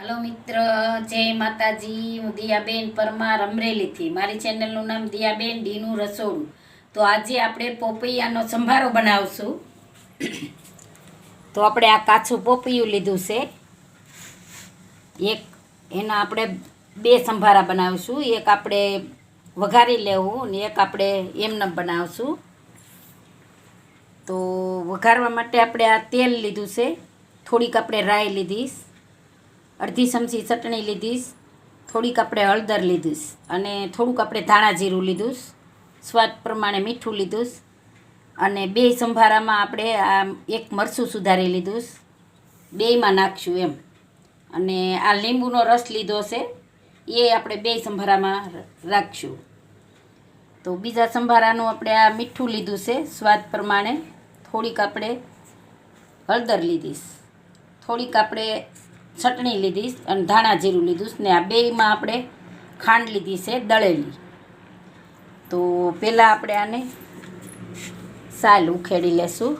Hello મિત્ર, જય માતાજી. હું દિયાબેન પરમાર અમરેલીથી. મારી ચેનલનું નામ દિયાબેન ડીનું રસોડું. તો આજે આપણે પોપૈયાનો સંભારો બનાવશું. તો આપણે આ કાચું પોપૈયું લીધું છે. એક, એના આપણે બે સંભારા બનાવશું. એક આપણે વઘારી લેવું ને એક આપણે એમને બનાવશું. તો વઘારવા માટે આપણે આ તેલ લીધું છે. થોડીક આપણે રાઈ લીધીશ. અડધી ચમચી ચટણી લીધીશ, થોડીક આપણે હળદર લીધીશ અને થોડુંક આપણે ધાણા જીરું લીધું સ્વાદ પ્રમાણે મીઠું લીધું અને બે સંભારામાં આપણે આ એક મરચું સુધારી લીધું બેયમાં નાખશું એમ. અને આ લીંબુનો રસ લીધો છે, એ આપણે બે સંભારામાં રાખશું. તો બીજા સંભારાનું આપણે આ મીઠું લીધું છે, સ્વાદ પ્રમાણે થોડીક આપણે હળદર લીધીશ. થોડીક આપણે ચટણી લીધીશ અને ધાણા જીરું લીધું ને આ બેયમાં આપણે ખાંડ લીધી છે દળેલી. તો પહેલાં આપણે આને સાલ ઉખેડી લેશું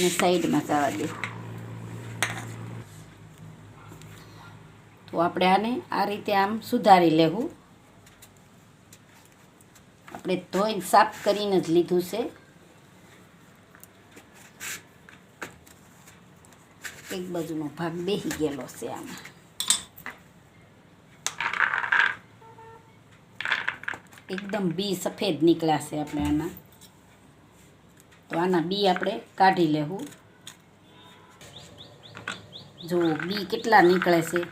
ને સાઈડમાં જવા દેવું તો આપણે આને આ રીતે આમ સુધારી લેવું. આપણે ધોઈને સાફ કરીને જ લીધું છે. એક બાજુનો ભાગ બેસી ગયેલો છે આમાં. એકદમ બી સફેદ નીકળ્યા છે આપણે આના. તો આના બી આપણે કાઢી લેવું જો બી કેટલા નીકળે છે.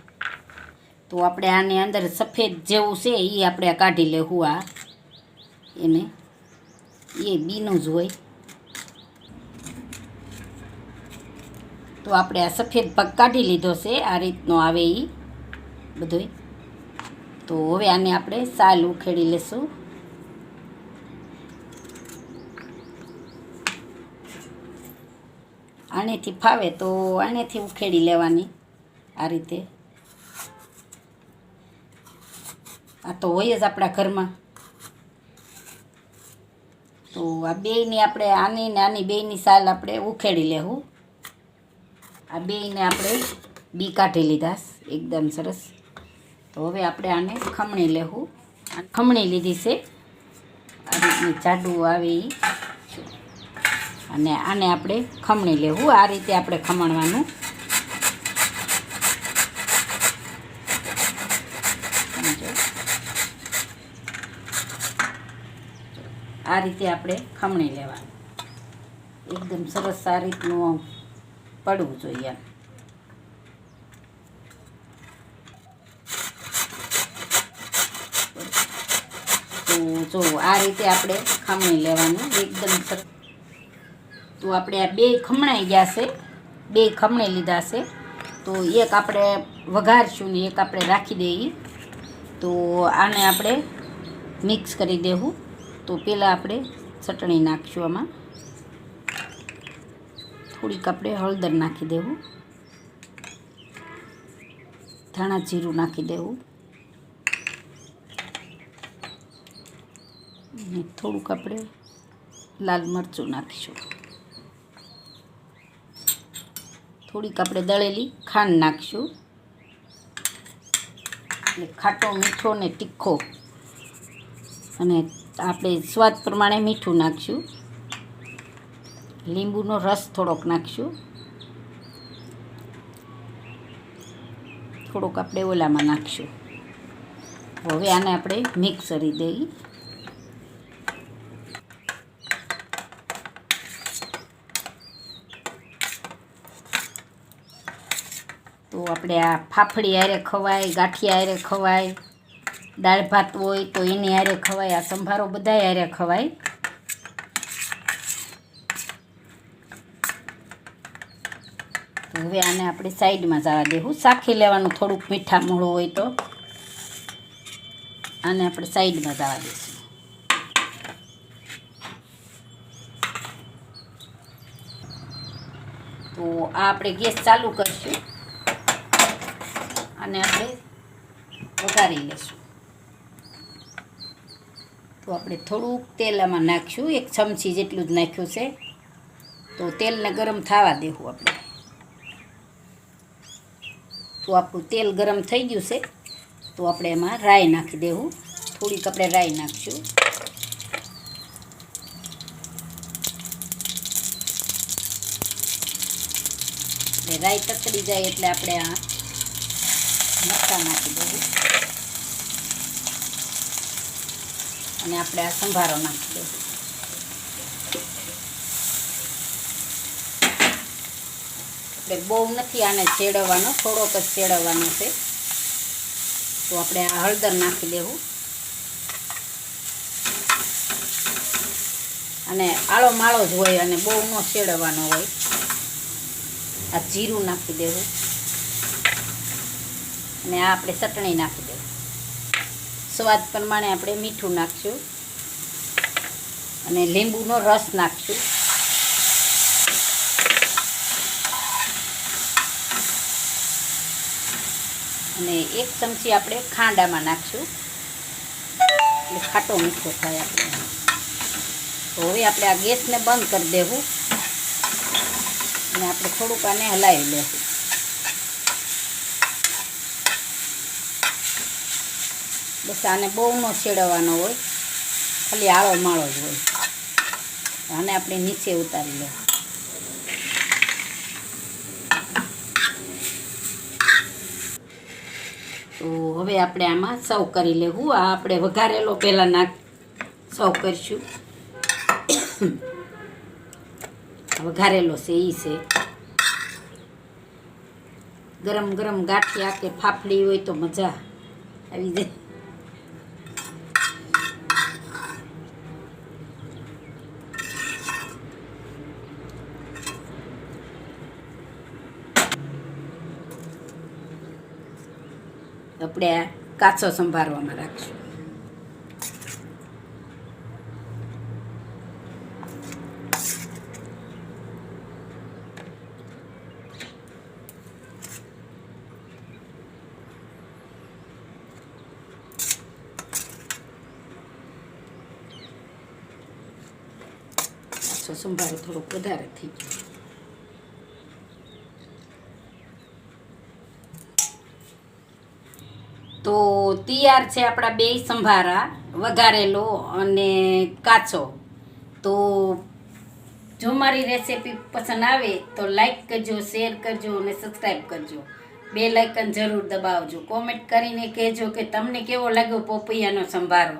તો આપણે આની અંદર સફેદ જેવું છે એ આપણે કાઢી લેવું આ. એને. એ બીનું જ હોય. તો આપણે આ સફેદ ભાગ કાઢી લીધો છે, આ રીતનો આવે એ બધોય. તો હવે આને આપણે સાલ ઉખેડી લેશું. આનેથી ફાવે તો આનેથી ઉખેડી લેવાની આ રીતે. આ તો હોય જ આપણા ઘરમાં. તો આ બેયની આપણે આની ને આની બેયની સાલ આપણે ઉખેડી લેવું આ બેયને આપણે બી કાઢી લીધા. એકદમ સરસ. તો હવે આપણે આને ખમણી લેવું ખમણી લીધી છે. આ રીતની જાડું આવે અને આને આપણે ખમણી લેવું આ રીતે આપણે ખમણવાનું. આ રીતે આપણે ખમણી લેવાનું. એકદમ સરસ આ રીતનું પડવું જોઈએ. તો જો આ રીતે આપણે ખમણી લેવાનું. એકદમ તો આપણે આ બે ખમણાઈ ગયા છે. બે ખમણી લીધા છે. તો એક આપણે વઘારશું ને એક આપણે રાખી દઈએ. તો આને આપણે મિક્સ કરી દેવું. તો પહેલાં આપણે ચટણી નાખીશું આમાં. થોડીક આપણે હળદર નાખી દેવું. ધાણા જીરું નાખી દેવું. અને થોડુંક આપણે લાલ મરચું નાખીશું. થોડીક આપણે દળેલી ખાંડ નાખીશું. એટલે ખાટો, મીઠો ને તીખો. અને આપણે સ્વાદ પ્રમાણે મીઠું નાખીશું. લીંબુનો રસ થોડોક નાખીશું. થોડોક આપણે ઓલામાં નાખીશું. હવે આને આપણે મિક્સ કરી દઈએ તો આપણે આ ફાફડી હારે ખવાય, ગાંઠિયા હારે ખવાય, દાળ ભાત હોય તો એની હારે ખવાય, આ સંભારો બધા હારે ખવાય. હવે આને આપણે સાઈડમાં જવા દેવું શાખી લેવાનું થોડુંક મીઠા મોળું હોય તો. આને આપણે સાઈડમાં જવા દઈશું. તો આ આપણે ગેસ ચાલુ કરીશું. અને આપણે વઘારી લઈશું. તો આપણે થોડુંક તેલ આમાં નાખીશું. એક ચમચી જેટલું જ નાખ્યું છે. તો તેલને ગરમ થવા દેવું આપણે. તો આપણું તેલ ગરમ થઈ ગયું છે, તો આપણે એમાં રાઈ નાખી દેવું. થોડીક આપણે રાઈ નાખશું. રાઈ તકડી જાય એટલે આપણે આ મરચાં નાખી દેવું. અને આપણે આ સંભારો નાખી દેવું. આપણે બહુ નથી આને ચેડવવાનો, થોડોક જ ચેડવવાનો છે. તો આપણે આ હળદર નાખી દેવું. અને આળો માળો જ હોય અને બહુ ન ચેડવવાનો હોય. આ જીરું નાખી દેવું. અને આ આપણે ચટણી નાખી દેવું. સ્વાદ પ્રમાણે આપણે મીઠું નાખશું. અને લીંબુનો રસ નાખશું. અને એક ચમચી આપણે ખાંડામાં નાખશું. એટલે ખાટો મીઠો થાય આપણે. તો હવે આપણે આ ગેસને બંધ કરી દેવું. અને આપણે થોડુંક આને હલાવી લેશું બસ આને બહુ ન છેડવાનો હોય. ખાલી આળો માળો જ હોય. આને આપણે નીચે ઉતારી લેવું. તો હવે આપણે આમાં સર્વ કરી લેવું. આ આપણે વઘારેલો પહેલાં નાખ, સર્વ કરીશું. વઘારેલો છે એ છે. ગરમ ગરમ ગાંઠિયા કે ફાફડી હોય તો મજા આવી જાય. આપણે કાચો સંભારવામાં રાખશું. સંભારો થોડોક વધારે થઈ ગયો તો તૈયાર છે આપણા બે સંભારા, વઘારેલો અને કાચો. તો જો મારી રેસીપી પસંદ આવે તો લાઈક કરજો શેર કરજો અને સબસ્ક્રાઈબ કરજો. બે લાઇકન જરૂર દબાવજો. કોમેન્ટ કરીને કહેજો કે તમને કેવો લાગ્યો પોપૈયાનો સંભારો.